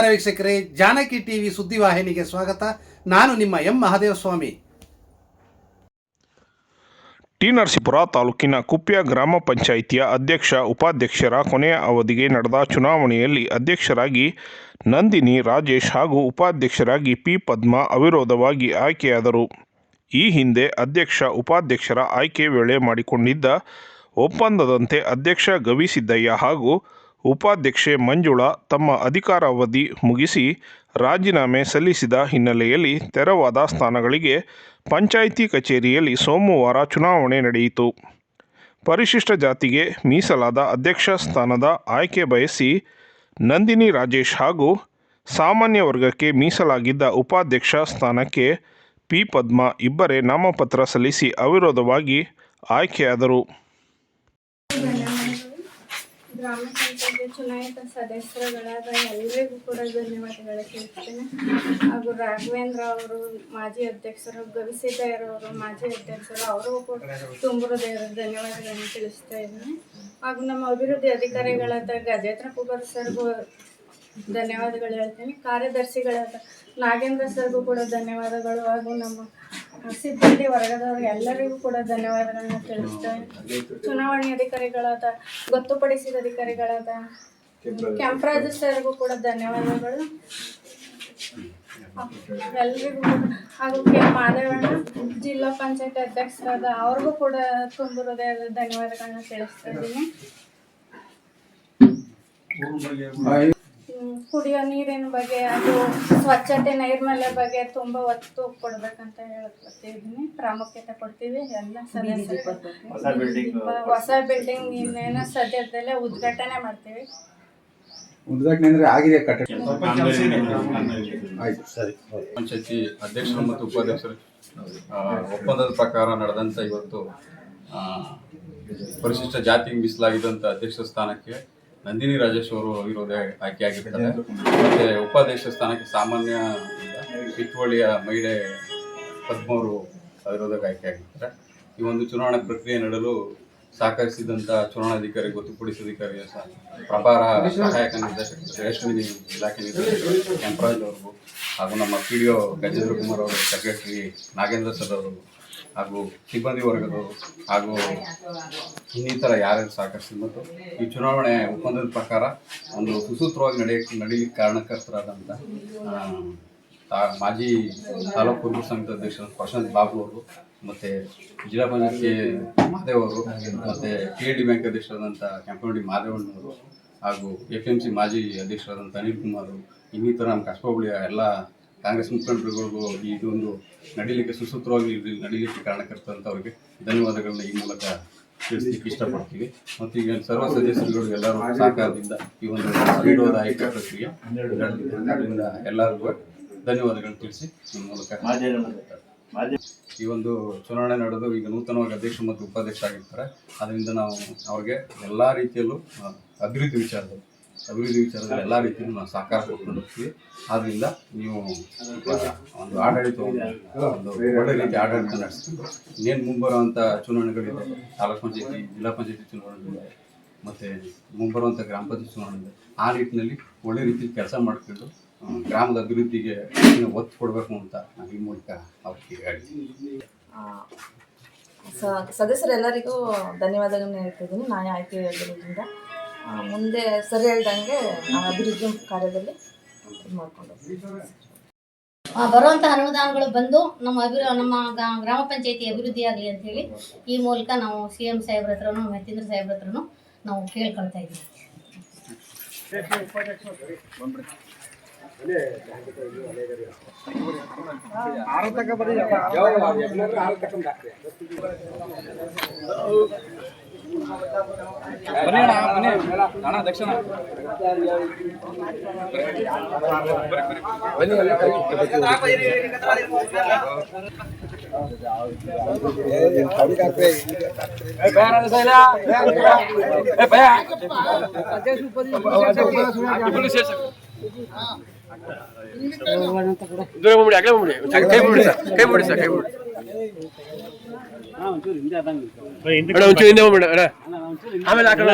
ನಮಸ್ಕಾರ ವೀಕ್ಷಕರೇ, ಜಾನಕಿ ಟಿವಿ ಸುದ್ದಿವಾಹಿನಿಗೆ ಸ್ವಾಗತ. ನಾನು ನಿಮ್ಮ ಎಂ ಮಹಾದೇವಸ್ವಾಮಿ. ಟಿ ನರಸೀಪುರ ತಾಲೂಕಿನ ಕುಪ್ಯ ಗ್ರಾಮ ಪಂಚಾಯಿತಿಯ ಅಧ್ಯಕ್ಷ, ಉಪಾಧ್ಯಕ್ಷರ ಕೊನೆಯ ಅವಧಿಗೆ ನಡೆದ ಚುನಾವಣೆಯಲ್ಲಿ ಅಧ್ಯಕ್ಷರಾಗಿ ನಂದಿನಿ ರಾಜೇಶ್ ಹಾಗೂ ಉಪಾಧ್ಯಕ್ಷರಾಗಿ ಪಿ ಪದ್ಮ ಅವಿರೋಧವಾಗಿ ಆಯ್ಕೆಯಾದರು. ಈ ಹಿಂದೆ ಅಧ್ಯಕ್ಷ, ಉಪಾಧ್ಯಕ್ಷರ ಆಯ್ಕೆ ವೇಳೆ ಮಾಡಿಕೊಂಡಿದ್ದ ಒಪ್ಪಂದದಂತೆ ಅಧ್ಯಕ್ಷ ಗವಿಸಿದ್ದಯ್ಯ ಹಾಗೂ ಉಪಾಧ್ಯಕ್ಷೆ ಮಂಜುಳಾ ತಮ್ಮ ಅಧಿಕಾರಾವಧಿ ಮುಗಿಸಿ ರಾಜೀನಾಮೆ ಸಲ್ಲಿಸಿದ ಹಿನ್ನೆಲೆಯಲ್ಲಿ ತೆರವಾದ ಸ್ಥಾನಗಳಿಗೆ ಪಂಚಾಯಿತಿ ಕಚೇರಿಯಲ್ಲಿ ಸೋಮವಾರ ಚುನಾವಣೆ ನಡೆಯಿತು. ಪರಿಶಿಷ್ಟ ಜಾತಿಗೆ ಮೀಸಲಾದ ಅಧ್ಯಕ್ಷ ಸ್ಥಾನದ ಆಯ್ಕೆ ಬಯಸಿ ನಂದಿನಿ ರಾಜೇಶ್ ಹಾಗೂ ಸಾಮಾನ್ಯ ವರ್ಗಕ್ಕೆ ಮೀಸಲಾಗಿದ್ದ ಉಪಾಧ್ಯಕ್ಷ ಸ್ಥಾನಕ್ಕೆ ಪಿ ಪದ್ಮ ಇಬ್ಬರೇ ನಾಮಪತ್ರ ಸಲ್ಲಿಸಿ ಅವಿರೋಧವಾಗಿ ಆಯ್ಕೆಯಾದರು. ಚುನಾಯಿತ ಸದಸ್ಯರುಗಳಾದ ಎಲ್ಲರಿಗೂ ಕೂಡ ಧನ್ಯವಾದಗಳು ತಿಳಿಸ್ತೇನೆ ಹಾಗೂ ರಾಘವೇಂದ್ರ ಅವರು, ಮಾಜಿ ಅಧ್ಯಕ್ಷರು ಗವಿಸಿದ್ದಯ್ಯರವರು ಮಾಜಿ ಅಧ್ಯಕ್ಷರು ಅವರು ಕೂಡ ತುಂಬ ಹೃದಯದ ಧನ್ಯವಾದಗಳನ್ನು ತಿಳಿಸ್ತಾ ಇದ್ದೀನಿ. ಹಾಗೂ ನಮ್ಮ ಅಭಿವೃದ್ಧಿ ಅಧಿಕಾರಿಗಳಾದ ಗಜೇಂದ್ರ ಕುಮಾರ್ ಸರ್ಗೂ ಧನ್ಯವಾದಗಳು ಹೇಳ್ತೀನಿ. ಕಾರ್ಯದರ್ಶಿಗಳಾದ ನಾಗೇಂದ್ರ ಸರ್ಗೂ ಕೂಡ ಧನ್ಯವಾದಗಳು. ಹಾಗೂ ನಮ್ಮ ಸಿಬ್ಬಂದಿ ವರ್ಗದವರು ಎಲ್ಲರಿಗೂ ಕೂಡ ಧನ್ಯವಾದಗಳನ್ನು ತಿಳಿಸ್ತೇವೆ ಚುನಾವಣೆ ಅಧಿಕಾರಿಗಳಾದ ಗೊತ್ತುಪಡಿಸಿದ ಅಧಿಕಾರಿಗಳಾದ ಕೆಂಪರಾಜು ಸರ್ಗೂ ಕೂಡ ಧನ್ಯವಾದಗಳು. ಎಲ್ರಿಗೂ ಕೂಡ. ಹಾಗೂ ಕೆ. ಮಾದೇವಣ್ಣ ಜಿಲ್ಲಾ ಪಂಚಾಯತ್ ಅಧ್ಯಕ್ಷರಾದ ಅವ್ರಿಗೂ ಕೂಡ ತುಂಬ ಹೃದಯದ ಧನ್ಯವಾದಗಳನ್ನ ತಿಳಿಸ್ತಾ ಇದ್ದೀನಿ. ಕುಡಿಯೋ ನೀರಿನ ಬಗ್ಗೆ ಅದು ಸ್ವಚ್ಛತೆ ನೈರ್ಮಲ್ಯ ಬಗ್ಗೆ ತುಂಬ ಒತ್ತು ಕೊಡ್ಬೇಕಂತ ಹೇಳ್ಕೊತಿದ್ದೀನಿ ಪ್ರಾಮುಖ್ಯತೆ ಕೊಡ್ತೀವಿ ಎಲ್ಲ ಸದಸ್ಯರು. ಹೊಸ ಬಿಲ್ಡಿಂಗ್ ಇನ್ನೇನೋ ಸದ್ಯದಲ್ಲೇ ಉದ್ಘಾಟನೆ ಮಾಡ್ತೀವಿ. ಉದ್ಘಾಟನೆ ಅಂದ್ರೆ ಆಗಿದೆ ಕಟ್ಟಡ. ಆಯ್ತು ಸರಿ. ಪಂಚಾಯತಿ ಅಧ್ಯಕ್ಷರು ಮತ್ತು ಉಪಾಧ್ಯಕ್ಷರು ಒಪ್ಪಂದದ ಪ್ರಕಾರ ನಡೆದಂಥ ಇವತ್ತು ಪರಿಶಿಷ್ಟ ಜಾತಿಗೆ ಮೀಸಲಾಗಿದ್ದಂಥ ಅಧ್ಯಕ್ಷ ಸ್ಥಾನಕ್ಕೆ ನಂದಿನಿ ರಾಜೇಶ್ ಅವರು ಇರೋದೇ ಆಯ್ಕೆ ಆಗಿರ್ತಾರೆ ಮತ್ತೆ ಉಪಾಧ್ಯಕ್ಷ ಸ್ಥಾನಕ್ಕೆ ಸಾಮಾನ್ಯ ಕಿತ್ವಳಿಯ ಮಹಿಳೆ ಪದ್ಮವರು ಇರೋದಕ್ಕೆ ಅವಿರೋಧಕ್ಕೆ ಆಯ್ಕೆಯಾಗಿರ್ತಾರೆ ಈ ಒಂದು ಚುನಾವಣಾ ಪ್ರಕ್ರಿಯೆ ನಡೆಯಲು ಸಹಕರಿಸಿದಂಥ ಚುನಾವಣಾಧಿಕಾರಿ ಗೊತ್ತುಪಡಿಸಿದ ಸಹ ಪ್ರಭಾರ ಸಹಾಯಕ ನಿರ್ದೇಶಕ ರೇಷ್ಮೆ ಇಲಾಖೆ ನಿರ್ದೇಶಕ ಕೆಂಪರಾಜ್ ಅವ್ರಿಗೂ ಹಾಗೂ ನಮ್ಮ P D O Gajendra Kumar ಅವರು ಸೆಕ್ರೆಟರಿ ನಾಗೇಂದ್ರ ಸರ್ ಅವರು ಹಾಗೂ ಸಿಬ್ಬಂದಿ ವರ್ಗದವರು ಹಾಗೂ ಇನ್ನಿತರ ಯಾರ್ಯಾರು ಸಹಕರಿಸಿ ಮತ್ತು ಈ ಚುನಾವಣೆ ಒಪ್ಪಂದದ ಪ್ರಕಾರ ಒಂದು ಸುಸೂತ್ರವಾಗಿ ನಡೆಯಕ್ಕೆ ನಡೀಲಿಕ್ಕೆ ಕಾರಣಕರ್ತರಾದಂಥ ತಾ- ಮಾಜಿ ತಾಲೂಕು ಕುರುಬ ಸಂಘದ ಅಧ್ಯಕ್ಷರು ಪ್ರಶಾಂತ್ ಬಾಬು ಅವರು, ಮತ್ತು ಜಿಲ್ಲಾ ಪಂಚಾಯತಿ ಮಾದೇವ್ ಅವರು, ಮತ್ತು ಕೆ ಡಿ ಬ್ಯಾಂಕ್ ಅಧ್ಯಕ್ಷರಾದಂಥ ಕೆಂಪನಹಳ್ಳಿ ಮಾದೇವಣ್ಣವರು ಹಾಗೂ ಎಫ್ ಎಂ ಸಿ ಮಾಜಿ ಅಧ್ಯಕ್ಷರಾದಂಥ ಅನಿಲ್ ಕುಮಾರ್ ಇನ್ನಿತರ ನಮ್ಮ ಕಸ್ಬಬಳಿಯ ಎಲ್ಲ ಕಾಂಗ್ರೆಸ್ ಮುಖಂಡರುಗಳಿಗೂ ಇದೊಂದು ನಡೀಲಿಕ್ಕೆ ಸುಸೂತ್ರವಾಗಿ ನಡೀಲಿಕ್ಕೆ ಕಾರಣಕರ್ತಂಥವ್ರಿಗೆ ಧನ್ಯವಾದಗಳನ್ನ ಈ ಮೂಲಕ ತಿಳಿಸ್ಲಿಕ್ಕೆ ಇಷ್ಟಪಡ್ತೀವಿ. ಮತ್ತು ಈಗ ಸರ್ವ ಸದಸ್ಯರುಗಳು ಎಲ್ಲರೂ ಸಹಕಾರದಿಂದ ಈ ಒಂದು ನೀಡುವುದ ಆಯ್ಕೆ ಪ್ರಕ್ರಿಯೆ ಹನ್ನೆರಡು ಎಲ್ಲರಿಗೂ ಧನ್ಯವಾದಗಳನ್ನು ತಿಳಿಸಿ ಈ ಮೂಲಕ ಈ ಒಂದು ಚುನಾವಣೆ ನಡೆದು ಈಗ ನೂತನವಾಗಿ ಅಧ್ಯಕ್ಷ ಮತ್ತು ಉಪಾಧ್ಯಕ್ಷ ಆಗಿರ್ತಾರೆ. ಅದರಿಂದ ನಾವು ಅವ್ರಿಗೆ ಎಲ್ಲ ರೀತಿಯಲ್ಲೂ ಅಭಿವೃದ್ಧಿ ವಿಚಾರದಲ್ಲಿ ಅಭಿವೃದ್ಧಿ ವಿಚಾರದಲ್ಲಿ ಎಲ್ಲ ರೀತಿಯಲ್ಲೂ ನಾವು ಸಹಕಾರ ಕೊಟ್ಟು ಹೋಗ್ತೀವಿ. ಆದ್ದರಿಂದ ನೀವು ಒಂದು ಆಡಳಿತ ಒಂದು ಒಳ್ಳೆ ರೀತಿ ಆಡಳಿತ ನಡೆಸ್ಕೊಂಡು ಇನ್ನೇನು ಮುಂಬರುವಂಥ ಚುನಾವಣೆಗಳಿದೆ, ತಾಲೂಕು ಪಂಚಾಯತಿ, ಜಿಲ್ಲಾ ಪಂಚಾಯತಿ ಚುನಾವಣೆಗಳಿದೆ, ಮತ್ತು ಮುಂಬರುವಂಥ ಗ್ರಾಮ ಪಂಚಾಯತ್ ಚುನಾವಣೆ ಆ ನಿಟ್ಟಿನಲ್ಲಿ ಒಳ್ಳೆ ರೀತಿಯಲ್ಲಿ ಕೆಲಸ ಮಾಡ್ಕೊಂಡು ಗ್ರಾಮದ ಅಭಿವೃದ್ಧಿಗೆ ಒತ್ತು ಕೊಡಬೇಕು ಅಂತ ನಾನು ಈ ಮೂಲಕ ಅವ್ರಿಗೆ ಹೇಳ್ತೀನಿ. ಸದಸ್ಯರೆಲ್ಲರಿಗೂ ಧನ್ಯವಾದಗಳನ್ನ ಹೇಳ್ತಿದ್ದೀನಿ ನಾನು ಆಯ್ಕೆ ಹೇಳಿರೋದ್ರಿಂದ ಮುಂದೆ ಸರಿ ಹೇಳ್ದಂಗೆ ನಾವು ಅಭಿವೃದ್ಧಿ ಕಾರ್ಯದಲ್ಲಿ ಇದು ಮಾಡ್ಕೊಂಡು ಬರುವಂತಹ ಅನುದಾನಗಳು ಬಂದು ನಮ್ಮ ಅಭಿವೃ ನಮ್ಮ ಗ- ಗ್ರಾಮ ಪಂಚಾಯತಿ ಅಭಿವೃದ್ಧಿ ಆಗಲಿ ಅಂತೇಳಿ ಈ ಮೂಲಕ ನಾವು ಸಿ ಎಂ ಸಾಹೇಬ್ರ ಹತ್ರನೂ ಮಹೇಂದ್ರ ಸಾಹೇಬ್ರ ಹತ್ರನೂ ನಾವು ಕೇಳ್ಕೊಳ್ತಾ ಇದ್ದೀವಿ. దక్షిణ అక్కడ కై ముడి సార్ కై ముడి సార్ ಒಂಚೂರು ಹಿಂದೆ ಹೋಗ್ಬಿಡ ಅಣ್ಣ ಆಮೇಲೆ ಹಾಕೋಣ